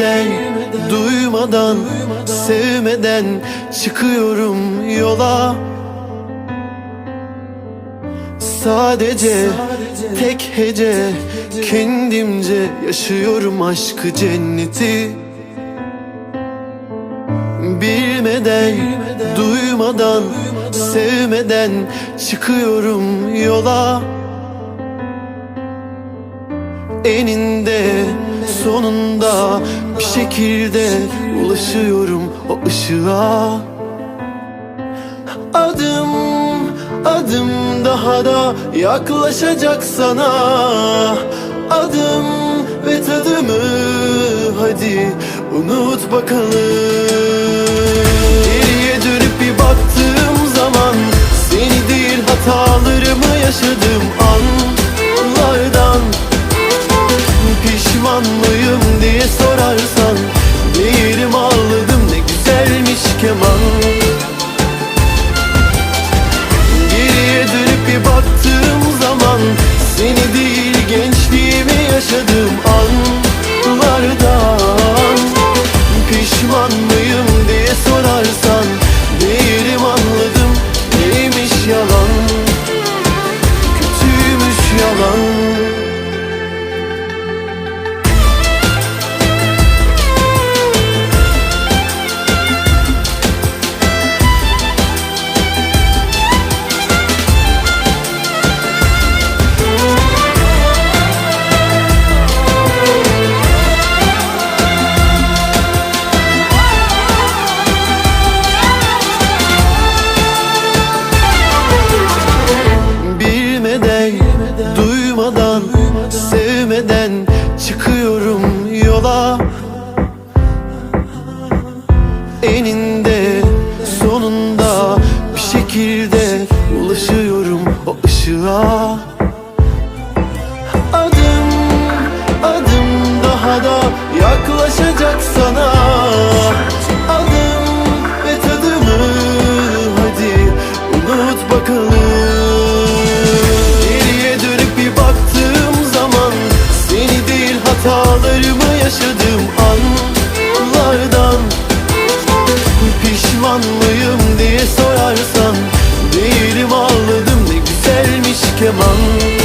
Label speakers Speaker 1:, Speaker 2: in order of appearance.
Speaker 1: Bilmeden, duymadan, sevmeden çıkıyorum yola. Sadece tek hece kendimce yaşıyorum aşkı cenneti. Bilmeden, duymadan, sevmeden çıkıyorum yola. Eninde sonunda şekilde ulaşıyorum o ışığa. Adım adım daha da yaklaşacak sana. Adım ve tadımı hadi unut bakalım diye sorarsan Değerim ağladım ne güzelmiş keman. Geriye dönüp bir baktığım sevmeden çıkıyorum yola? Eninde sonunda bir şekilde ulaşıyorum o ışığa 却梦